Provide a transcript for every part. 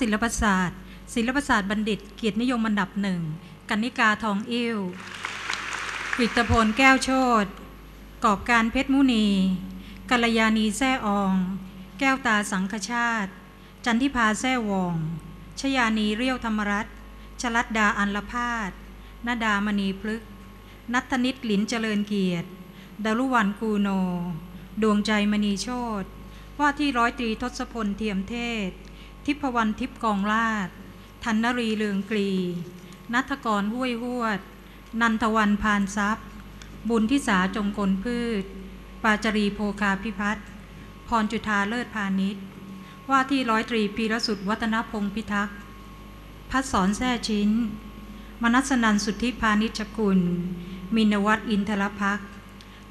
ศิลปศาสตร์ ศิลปศาสตร์บัณฑิต เกียรตินิยมอันดับหนึ่งกันิกาทองอิ่วกฤตพลแก้วโชตกอบการเพชรมุนีกัลยาณีแซ่ออง แก้วตาสังคชาติ จันทิพาแซ่วอง ชยานีเรียวธรรมรัตน์ชลัดดาอันลพาดนาดามณีพฤกนัทนิตหลินเจริญเกียรติดารุวันกูโน ดวงใจมณีโชตว่าที่ร้อยตรีทศพลเทียมเทศ ทิพวรรณทิพกองลาดธันนรีเลืองกรีนัทกรห้วยหวด นันทวันพานทรัพย์ บุญทิสาจงกลพืช ปาจรีโภคาพิพัฒน์พรจุธาเลิศพาณิชย์ ว่าที่ร้อยตรีพีรสุดวัฒนพงศ์พิทักษ์ พัดสอนแท่ชิ้น มนัสนันสุทธิพาณิชกุล มินวัตอินทรพักษ์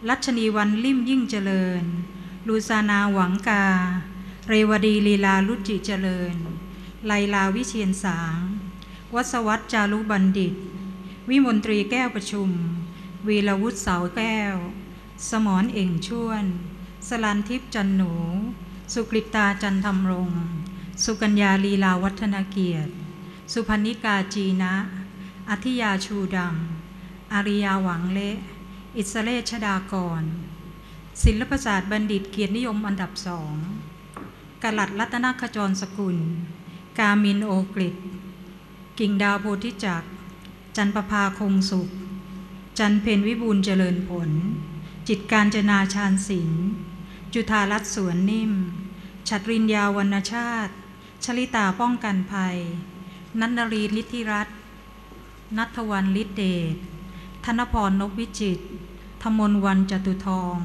รัชนีวันลิ่มยิ่งเจริญ ลูซานาหวังกา เรวดีลีลาลุจิเจริญ ไลลาวิเชียนสาง วัสวัตจารุบัณฑิต วิมลตรีแก้วประชุม วีรวุฒิเสาแก้ว สมรเอ่งชวน สลันทิพย์จันหนู สุกฤตาจันทำรง สุกัญญาลีลาวัฒนเกียรติ สุพนิกาจีนะ อธิยาชูดำ อาริยาหวังเละ อิสเลชดากร ศิลปศาสตร์บัณฑิตเกียรตินิยมอันดับสอง กลัดรัตนขจรสกุล กามินโอกฤษกิ่งดาวโพธิจักจันประภาคงสุข จันเพนวิบูลเจริญผล จิตการจนาชาญศิลจุธารัตสวนนิ่มชัดรินยาวรรณชาติ ชลิตาป้องกันภัย นันนรีฤทธิรัตน์นัทวันฤทธิเดช ธนพรนกวิจิตรธมนวันจตุทอง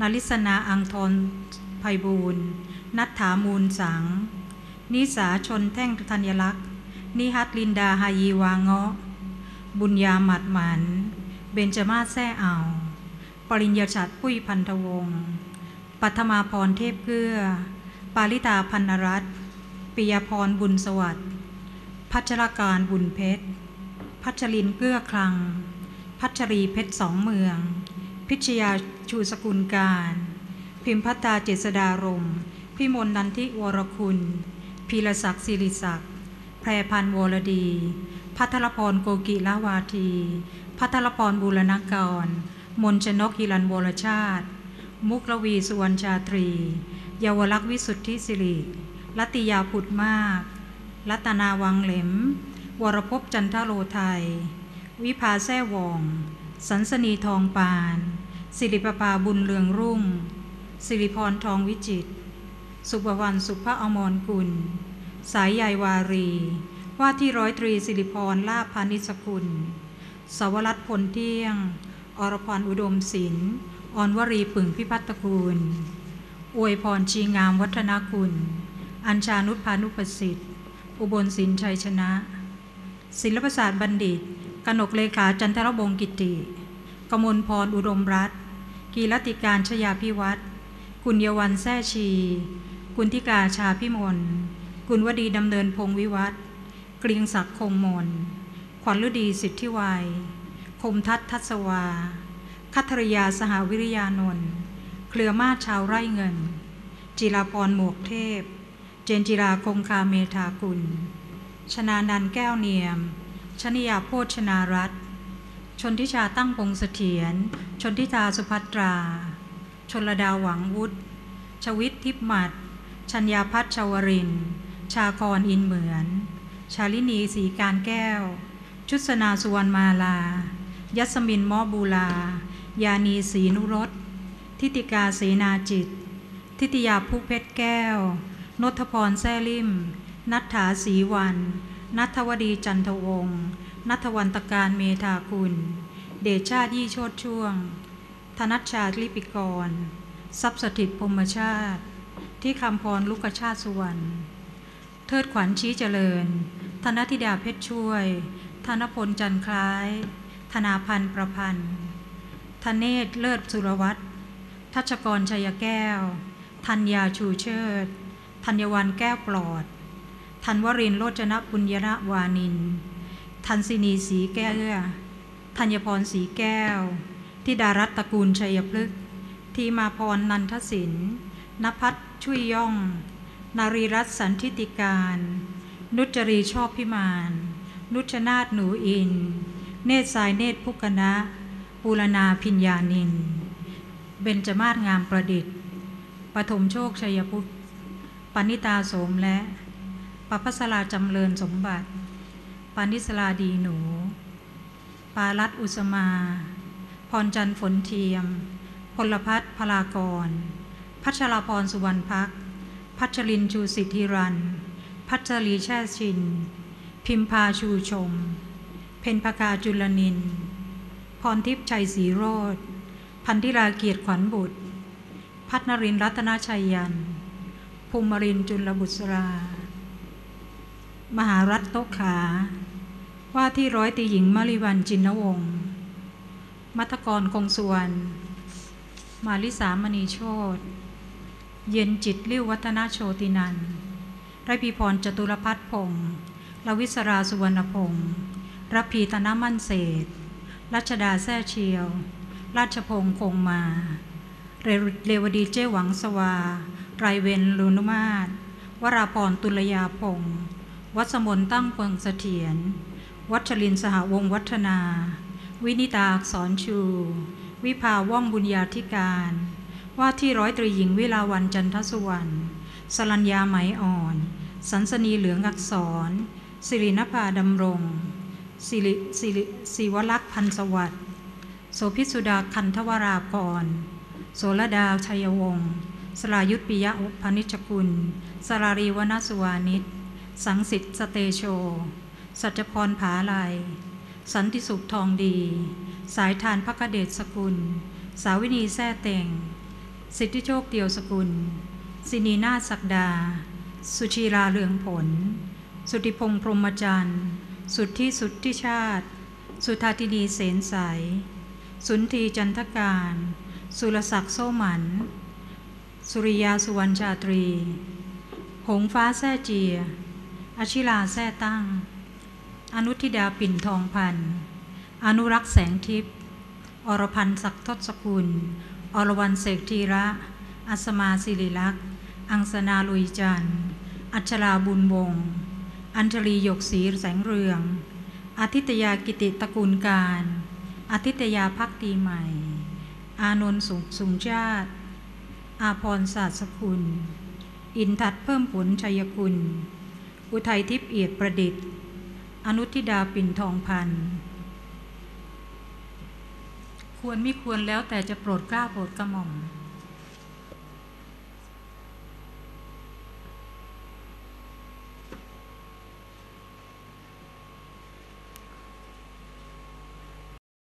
นาริศนาอังทร ไพบูรณ์นัทถามูลสัง นิสาชนแท่งธัญลักษณ์ นิฮัตลินดาฮายีวางเงาะ บุญญาหมัดหมัน เบญจมาศแซ่อ่าปริญญาชัดปุ้ยพันธวงศ์ปัทมาพรเทพเกื้อ ปาลิตาพันนรัตปิยพรบุญสวัสดิ์พัชรการบุญเพชร พัชรินเกื้อคลัง พัชรีเพชรสองเมือง พิชยาชูสกุลการ พิมพัตาเจษดารม พิมลนันทิวรคุณ พีรศักดิ์สิริศักดิ์แพรพันวรดี พัทรพรโกกิลาวาที พัทรพรบูรณกร มนชนกฮิรันวรชาติ มุกลวีสุวรรณชาตรี เยาวลักษณ์วิสุทธิสิริรัตติยาผุดมาก รัตนาวังเหลม วรพจันทโรไทย วิภาแซ่วอง สันสนีทองปาน สิริปภาบุญเรืองรุ่ง สิริพรทองวิจิต สุภวรรณสุภาอมรกุล สายใยวารี ว่าที่ร้อยตรีสิริพรลาภพานิสกุล สวรัตน์พลเที่ยง อรพรอุดมศิลป์ออนวรีปึงพิพัฒตกูล อวยพรชีงามวัฒนากุลอัญชานุพานุประสิทธิ์ อุบลศิลป์ชัยชนะ ศิลปศาสตร์บัณฑิต กนกเลขาจันทรบงกิติ กมลพรอุดมรัตน์กีรติการชยาพิวัตร กุญยวันแซ่ชีกุณทิกาชาพิมลกุลวดีดำเนินพงวิวัตรเกรียงศักดิ์คงมน ขวัญฤดีสิทธิวัย คมทัศทัศวา คัทรยาสหวิริยานนท์เครือมาชาวไร่เงิน จิราพรหมวกเทพ เจนจิราคงคาเมธากุล ชนานันแก้วเนียม ชนิยาโพชนารัตชนทิชาตั้งพงเสถียร ชนทิตาสุภัตรา ชนระดาหวังวุฒิชวิตทิพมัด ชัญญาพัฒชาวริน ชากรอินเหมือน ชาลินีสีการแก้ว ชุสนาสุวรรณมาลา ยัสมินมอบูลา ยานีศรีนุรสทิติกาเสนาจิต ทิติยาผู้เพชรแก้ว นทพรแซ่ลิม นัทธาศรีวัน นัทวดีจันทวงศ์นัทวันตการเมธากุลเดชชาติยี่โชดช่วง ธนัชชาลิปิกร ทรัพย์สถิตพมชาติ ที่คำพรลุกชาติสุวรรณ เทิดขวัญชี้เจริญ ธนธิดาเพชรช่วย ธนพลจันคล้าย ธนาพันธ์ประพันธ์ธเนศเลิศสุรวัตรทัชกรชัยแก้ว ธัญญาชูเชิด ธัญวันแก้วปลอด ธันวรินโรจนปุญญระวานิน ทันสินีสีแก้วธัญพรสีแก้ว ทิดารัตตระกูลชัยพฤกษ์ทีมาพรนันทศิลป์นภัทรชุยย่อง นารีรัตสันทิติการ นุจรีชอบพิมาน นุชนาถหนูอิน เนตรสายเนตรพุกณะปูรณาพิญญานิน เบญจมาศงามประดิษฐ์ปฐมโชคชัยพุทธปณิตาโสมและปพัสราจำเริญสมบัติ ปานิสลาดีหนู ปารัตอุสมา พรจันทร์ฝนเทียม พลพัฒน์พลากร พัชรพรสุวรรณพัก พัชรินชูสิทธิรัน พัชรีแช่ชิน พิมพาชูชม เพนพกาจุลนิน พรทิพย์ชัยศรีโรธพันธิราเกียรติขวัญบุตร พัฒนรินทร์รัตนชัยยัน ภูมิรินจุลบุษรา มหารัตโตขา ว่าที่ร้อยตีหญิงมาริวันจินนวงศ์ มัทกรคงสุวรรณมาลิสามณีโชตเย็นจิตลิ้ววัฒนาโชตินันไรพีพรจตุรพัฒน์พงศ์ลวิศราสุวรรณพงศ์รพีธนมั่นเศษรัชดาแซ่เชียว ราชพงศ์คงมา เรเรวดีเจ้หวังสวา ไรเวนลุนุมาศวราพรตุลยาพงศ์วัสมนตั้งเพิงเสถียร วัชรินสหวงศ์วัฒนา วินิตาอักษรชู วิภาว่องบุญญาธิการ ว่าที่ร้อยตรีหญิงวิลาวันจันทสุวรรณสรัญญาไหมอ่อน สันสนีเหลืองอักษร สิรินภาดำรงสิริสิริศิวลักษ์พันสวัสดิ์โสภิสุดาคันธวราพรโสรดาชัยวงศ์สรายุทธปิยะพนิชกุล สรารีวนาสุวานิช สังสิทธิ์สเตโช สัจพรผาลาย สันติสุขทองดี สายทานพระกเดชสกุล สาวินีแท่เต่ง สิทธิโชคเตียวสกุล สินีนาศักดา สุชีราเรืองผล สุติพงษ์พรหมจันทร์ สุทธิสุทธิชาติ สุธาตินีเสนใส สุนทีจันทการ สุรศักดิ์โซหมัน สุริยาสุวรรณชาตรี หงฟ้าแซ่เจียอชิลาแซ่ตั้ง อนุทิดาปิ่นทองพันธ์อนุรักษ์แสงทิพย์ อรพันธ์ศักดิ์ทศกุล อรวรรณเสกทีระ อัสมาศิริลักษ์ อังสนาลุยจันทร์ อัชราบุญวงศ์ อัญชลีหยกศรีแสงเรือง อาทิตยากิติตระกูลการ อาทิตยาพักดีใหม่ อานนท์สุสุงชาติ อาพรศาสสกุล อินทัดเพิ่มผลชัยกุล อุทัยทิพย์เอียดประดิษฐ์ อนุทิดาปิ่นทองพันธ์ควรไม่ควรแล้วแต่จะโปรดกล้าโปรดกระหม่อม